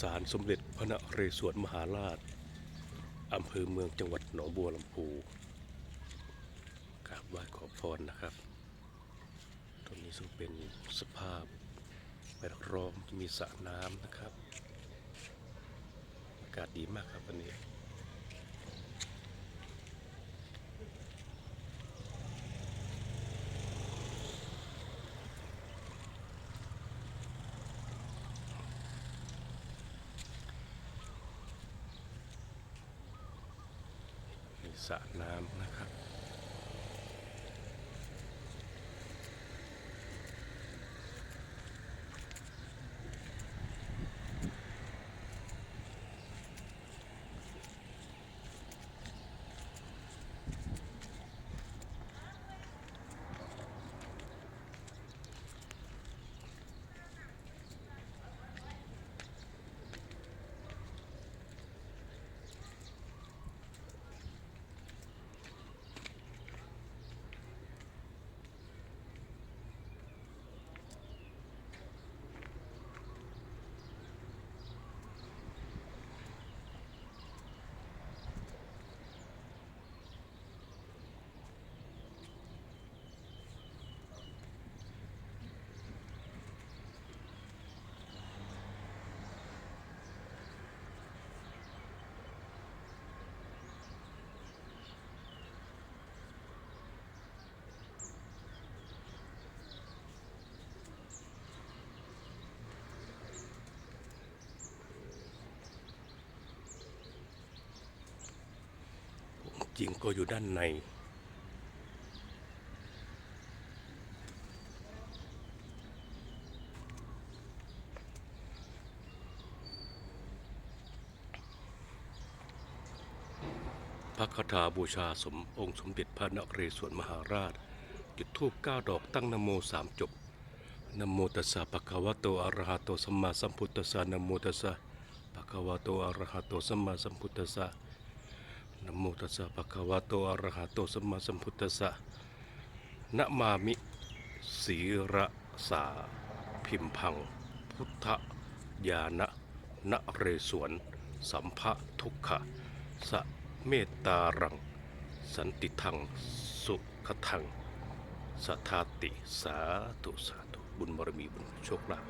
ศาลสมเด็จพระนเรศวรมหาราช อำเภอเมืองจังหวัดหนองบัวลำพูกราบไหว้ขอพรนะครับตรงนี้ซึ่งเป็นสภาพแวดล้อมมีสระน้ำนะครับ อากาศดีมากครับวันนี้ มี สระน้ำนะครับ จริงก็อยู่ด้านใน พระคาถาบูชาสมองค์สมเด็จพระนเรศวรมหาราช จุดธูปเก้าดอกตั้งนโมสามจบนโมตัสสะภะคะวะโตอะระหะโตสัมมาสัมพุทธัสสะนโมตัสสะภะคะวะโตอะระหะโตสัมมาสัมพุทธัสสะ นะโมตัสสะภะคะวะโตอะระหะโตสัมมาสัมพุทธัสสะนะมามิสีระสาพิมพัง พุทธญาณนเรศวรสัมภะทุกขะสะเมตตารัง สันติทัง สุขทังสัทธาติสาธุสาธุบุญบารมีบุญโชคลาภ